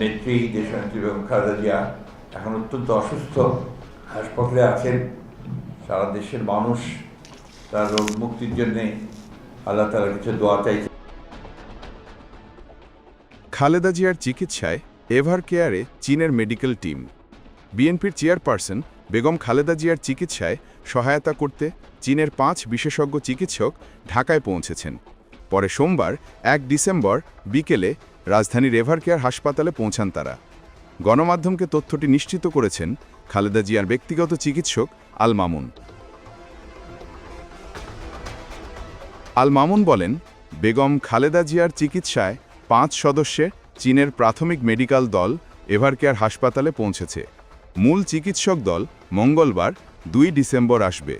নেত্রী দেশনেত্রী বেগম খালেদা জিয়া এখন অত্যন্ত অসুস্থ, হাসপাতালে আছেন। সারা দেশের মানুষ তার রোগ মুক্তির জন্যে আল্লাহ তালা কিছু দোয়া চাইছে খালেদা জিয়ার চিকিৎসায় এভার কেয়ারে চীনের মেডিকেল টিম। বিএনপির চেয়ারপারসন বেগম খালেদা জিয়ার চিকিৎসায় সহায়তা করতে চীনের পাঁচ বিশেষজ্ঞ চিকিৎসক ঢাকায় পৌঁছেছেন। পরে সোমবার এক ডিসেম্বর বিকেলে রাজধানীর এভার কেয়ার হাসপাতালে পৌঁছান তারা। গণমাধ্যমকে তথ্যটি নিশ্চিত করেছেন খালেদা জিয়ার ব্যক্তিগত চিকিৎসক আল মামুন। আল মামুন বলেন, বেগম খালেদা জিয়ার চিকিৎসায় পাঁচ সদস্যের চীনের প্রাথমিক মেডিকেল দল এভারকেয়ার হাসপাতালে পৌঁছেছে। মূল চিকিৎসক দল মঙ্গলবার, দুই ডিসেম্বর আসবে।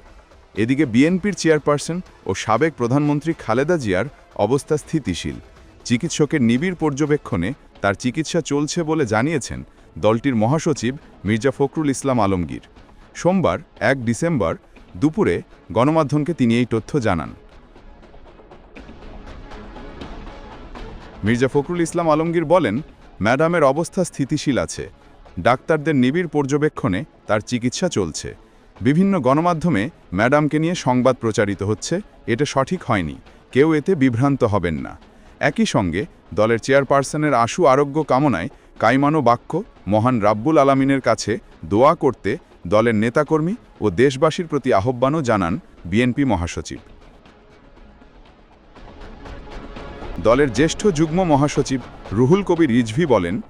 এদিকে বিএনপির চেয়ারপারসন ও সাবেক প্রধানমন্ত্রী খালেদা জিয়ার অবস্থা স্থিতিশীল। চিকিৎসকের নিবিড় পর্যবেক্ষণে তার চিকিৎসা চলছে বলে জানিয়েছেন দলটির মহাসচিব মির্জা ফখরুল ইসলাম আলমগীর। সোমবার, এক ডিসেম্বর, দুপুরে গণমাধ্যমকে তিনি এই তথ্য জানান। মির্জা ফখরুল ইসলাম আলমগীর বলেন, ম্যাডামের অবস্থা স্থিতিশীল আছে। ডাক্তারদের নিবিড় পর্যবেক্ষণে তার চিকিৎসা চলছে। বিভিন্ন গণমাধ্যমে ম্যাডামকে নিয়ে সংবাদ প্রচারিত হচ্ছে। এটা সঠিক হয়নি। কেউ এতে বিভ্রান্ত হবেন না। একই সঙ্গে দলের চেয়ারপারসনের আশু আরোগ্য কামনায় কাইমানো বাক্য মহান রাব্বুল আলামিনের কাছে দোয়া করতে দলের নেতাকর্মী ও দেশবাসীর প্রতি আহ্বানও জানান বিএনপি মহাসচিব। দলের জ্যেষ্ঠ যুগ্ম মহাসচিব রুহুল কবির রিজভি বলেন,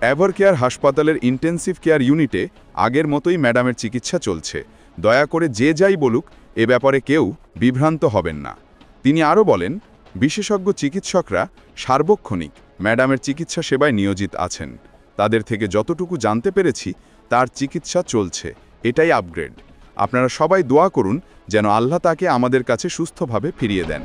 এভার কেয়ার হাসপাতালের ইন্টেন্সিভ কেয়ার ইউনিটে আগের মতোই ম্যাডামের চিকিৎসা চলছে। দয়া করে যে যাই বলুক, এ ব্যাপারে কেউ বিভ্রান্ত হবেন না। তিনি আরও বলেন বিশেষজ্ঞ চিকিৎসকরা সার্বক্ষণিক ম্যাডামের চিকিৎসা সেবায় নিয়োজিত আছেন। তাদের থেকে যতটুকু জানতে পেরেছি, তার চিকিৎসা চলছে। এটাই আপগ্রেড। আপনারা সবাই দোয়া করুন যেন আল্লাহ তাকে আমাদের কাছে সুস্থভাবে ফিরিয়ে দেন।